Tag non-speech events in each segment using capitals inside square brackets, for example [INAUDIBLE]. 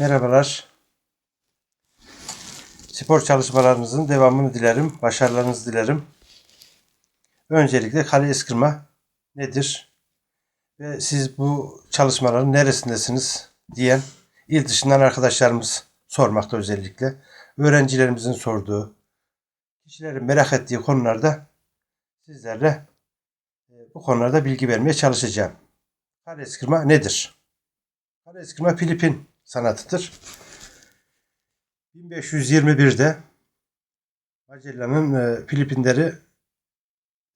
Merhabalar. Spor çalışmalarınızın devamını dilerim. Başarılarınızı dilerim. Öncelikle kale eskırma nedir? Ve siz bu çalışmaların neresindesiniz diyen il dışından arkadaşlarımız sormakta özellikle. Öğrencilerimizin sorduğu, kişilerin merak ettiği konularda sizlerle e, bu konularda bilgi vermeye çalışacağım. Kale eskırma nedir? Kale eskırma Filipin sanatıdır. 1521'de Magellan'ın e, Filipinleri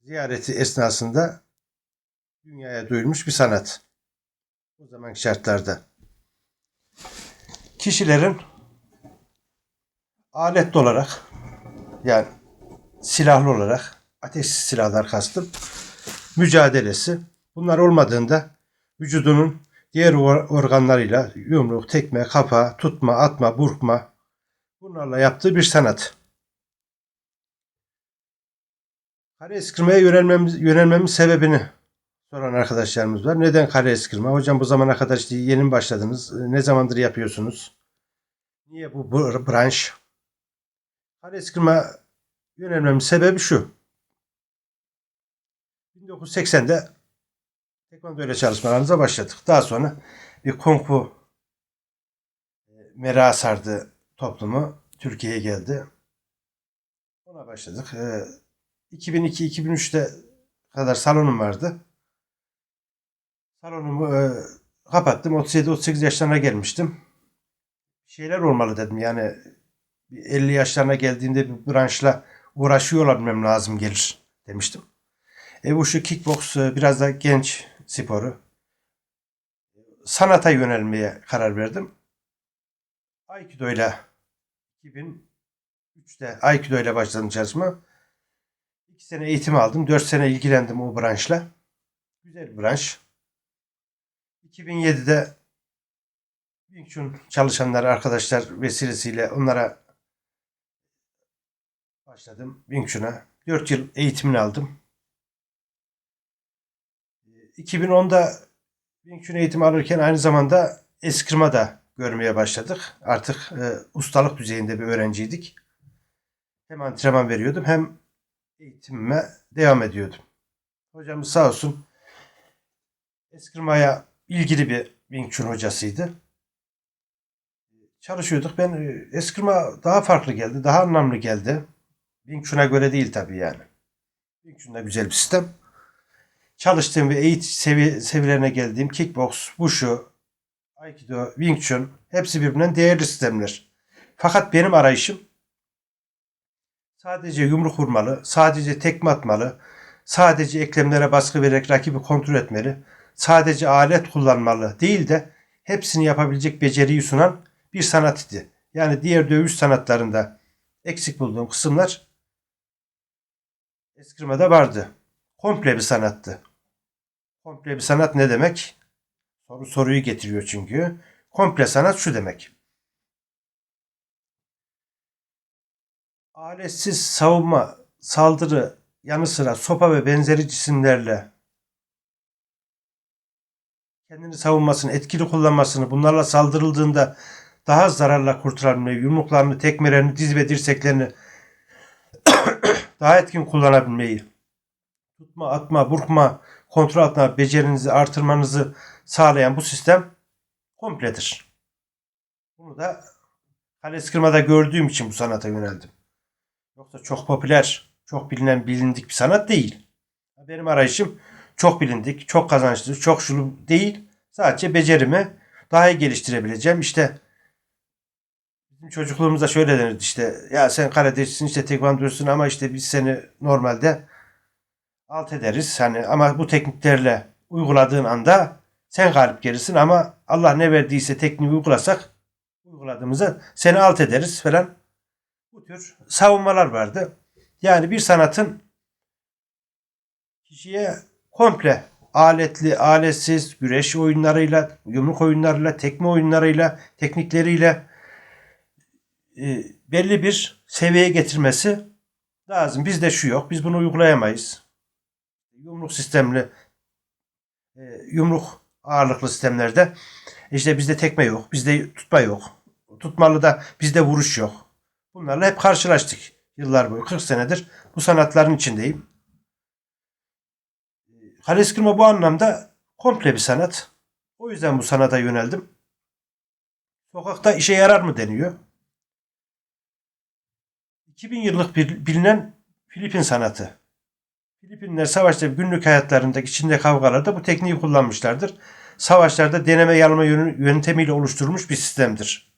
ziyareti esnasında dünyaya duyulmuş bir sanat. O zamanki şartlarda. Kişilerin aletli olarak yani silahlı olarak ateşsiz silahlar kastım mücadelesi bunlar olmadığında vücudunun diğer or- organlarıyla yumruk, tekme, kafa, tutma, atma, burkma bunlarla yaptığı bir sanat. Kare eskirmeye yönelmemiz, yönelmemin sebebini soran arkadaşlarımız var. Neden kare eskirme? Hocam bu zamana kadar işte yeni başladınız? Ne zamandır yapıyorsunuz? Niye bu br- branş? Kare eskirme yönelmemin sebebi şu. 1980'de Tekvando ile çalışmalarımıza başladık. Daha sonra bir kung fu e, merakı sardı toplumu. Türkiye'ye geldi. Ona başladık. E, 2002-2003'te kadar salonum vardı. Salonumu e, kapattım. 37-38 yaşlarına gelmiştim. Şeyler olmalı dedim. Yani bir 50 yaşlarına geldiğimde bir branşla uğraşıyor olabilmem lazım gelir demiştim. E bu şu kickbox e, biraz da genç sporu. Sanata yönelmeye karar verdim. Aikido ile 2003'te Aikido ile başladım çalışma. 2 sene eğitim aldım. 4 sene ilgilendim o branşla. Güzel bir branş. 2007'de Wing Chun çalışanlar, arkadaşlar vesilesiyle onlara başladım Wing Chun'a. 4 yıl eğitimini aldım. 2010'da Wing Chun eğitimi alırken aynı zamanda eskırma da görmeye başladık. Artık e, ustalık düzeyinde bir öğrenciydik. Hem antrenman veriyordum hem eğitimime devam ediyordum. Hocamız sağ olsun eskırmaya ilgili bir Wing Chun hocasıydı. Çalışıyorduk. Ben e, eskırma daha farklı geldi. Daha anlamlı geldi. Wing Chun'a göre değil tabii yani. Wing Chun da güzel bir sistem çalıştığım ve eğitim sevi seviyelerine geldiğim kickbox, wushu, aikido, wing chun hepsi birbirinden değerli sistemler. Fakat benim arayışım sadece yumruk vurmalı, sadece tekme atmalı, sadece eklemlere baskı vererek rakibi kontrol etmeli, sadece alet kullanmalı değil de hepsini yapabilecek beceriyi sunan bir sanat idi. Yani diğer dövüş sanatlarında eksik bulduğum kısımlar eskrimada vardı komple bir sanattı. Komple bir sanat ne demek? Soru soruyu getiriyor çünkü. Komple sanat şu demek. Aletsiz savunma, saldırı yanı sıra sopa ve benzeri cisimlerle kendini savunmasını, etkili kullanmasını, bunlarla saldırıldığında daha zararla kurtulabilmeyi, yumruklarını, tekmelerini, diz ve dirseklerini [COUGHS] daha etkin kullanabilmeyi, tutma, atma, burkma, kontrol altına becerinizi artırmanızı sağlayan bu sistem kompledir. Bunu da kale eskırmada gördüğüm için bu sanata yöneldim. Yoksa çok popüler, çok bilinen, bilindik bir sanat değil. Benim arayışım çok bilindik, çok kazançlı, çok şunu değil. Sadece becerimi daha iyi geliştirebileceğim. İşte bizim çocukluğumuzda şöyle denirdi işte ya sen karateşsin işte tekvandosun ama işte biz seni normalde alt ederiz. Hani ama bu tekniklerle uyguladığın anda sen galip gelirsin ama Allah ne verdiyse tekniği uygulasak uyguladığımızda seni alt ederiz falan. Bu tür savunmalar vardı. Yani bir sanatın kişiye komple aletli, aletsiz, güreş oyunlarıyla, yumruk oyunlarıyla, tekme oyunlarıyla, teknikleriyle e, belli bir seviyeye getirmesi lazım. Bizde şu yok. Biz bunu uygulayamayız yumruk sistemli e, yumruk ağırlıklı sistemlerde İşte bizde tekme yok, bizde tutma yok. Tutmalı da bizde vuruş yok. Bunlarla hep karşılaştık yıllar boyu. 40 senedir bu sanatların içindeyim. Kale eskirme bu anlamda komple bir sanat. O yüzden bu sanata yöneldim. Sokakta işe yarar mı deniyor. 2000 yıllık bilinen Filipin sanatı. Filipinler savaşta günlük hayatlarındaki içinde kavgalarda bu tekniği kullanmışlardır. Savaşlarda deneme yanılma yöntemiyle oluşturulmuş bir sistemdir.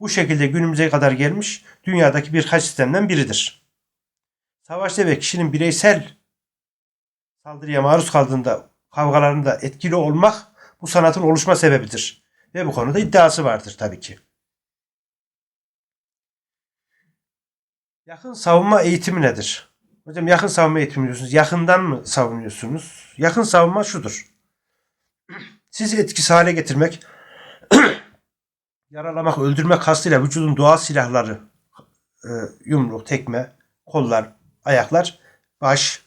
Bu şekilde günümüze kadar gelmiş dünyadaki birkaç sistemden biridir. Savaşta ve kişinin bireysel saldırıya maruz kaldığında kavgalarında etkili olmak bu sanatın oluşma sebebidir. Ve bu konuda iddiası vardır tabii ki. Yakın savunma eğitimi nedir? Hocam yakın savunma eğitimi diyorsunuz. Yakından mı savunuyorsunuz? Yakın savunma şudur. Sizi etkisiz hale getirmek, [CLEARS THROAT] yaralamak, öldürmek kastıyla vücudun doğal silahları, e, yumruk, tekme, kollar, ayaklar, baş,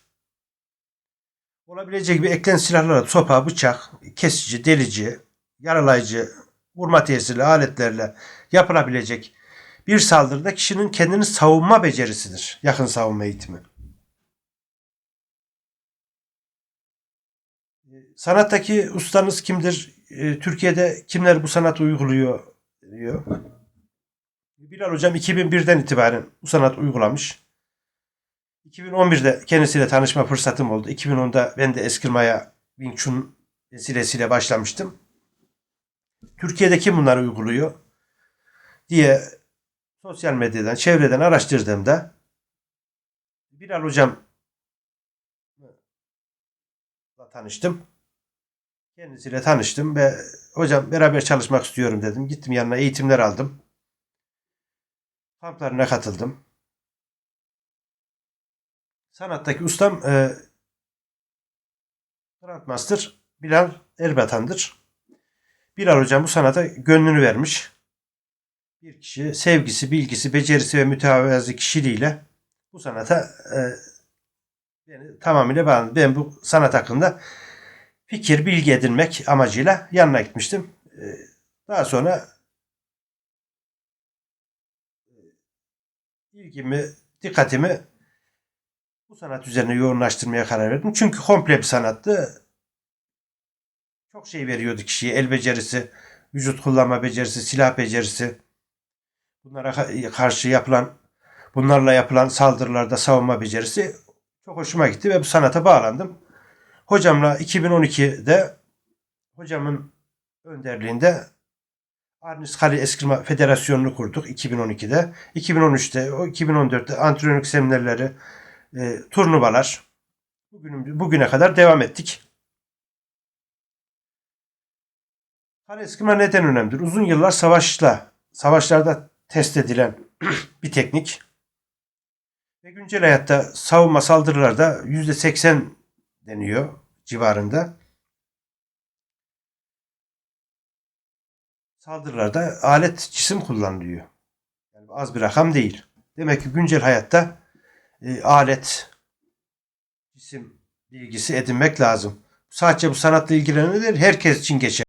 olabilecek bir eklen silahlarla sopa, bıçak, kesici, delici, yaralayıcı, vurma tesirli aletlerle yapılabilecek bir saldırıda kişinin kendini savunma becerisidir. Yakın savunma eğitimi. Sanattaki ustanız kimdir? Ee, Türkiye'de kimler bu sanatı uyguluyor diyor. Bilal Hocam 2001'den itibaren bu sanat uygulamış. 2011'de kendisiyle tanışma fırsatım oldu. 2010'da ben de eskirmaya Wing Chun vesilesiyle başlamıştım. Türkiye'de kim bunları uyguluyor diye sosyal medyadan, çevreden araştırdığımda Bilal Hocam'la tanıştım. Kendisiyle tanıştım ve hocam beraber çalışmak istiyorum dedim. Gittim yanına eğitimler aldım. Kamplarına katıldım. Sanattaki ustam e, Grandmaster Bilal Erbatan'dır. Bilal hocam bu sanata gönlünü vermiş. Bir kişi sevgisi, bilgisi, becerisi ve mütevazi kişiliğiyle bu sanata e, beni tamamıyla bağladı. Ben bu sanat hakkında fikir, bilgi edinmek amacıyla yanına gitmiştim. E, daha sonra e, ilgimi, dikkatimi bu sanat üzerine yoğunlaştırmaya karar verdim. Çünkü komple bir sanattı. Çok şey veriyordu kişiye. El becerisi, vücut kullanma becerisi, silah becerisi. Bunlara ka- karşı yapılan, bunlarla yapılan saldırılarda savunma becerisi çok hoşuma gitti ve bu sanata bağlandım. Hocamla 2012'de hocamın önderliğinde Arnis Kale Eskirme Federasyonu'nu kurduk 2012'de. 2013'te, o 2014'te antrenörlük seminerleri, e, turnuvalar bugün, bugüne kadar devam ettik. Kale eskirme neden önemlidir? Uzun yıllar savaşla, savaşlarda test edilen [CLEARS THROAT] bir teknik. Ve güncel hayatta savunma saldırılarda %80 deniyor civarında. Saldırılarda alet cisim kullanılıyor. Yani az bir rakam değil. Demek ki güncel hayatta e, alet, cisim bilgisi edinmek lazım. Sadece bu sanatla ilgilenenler herkes için geçer.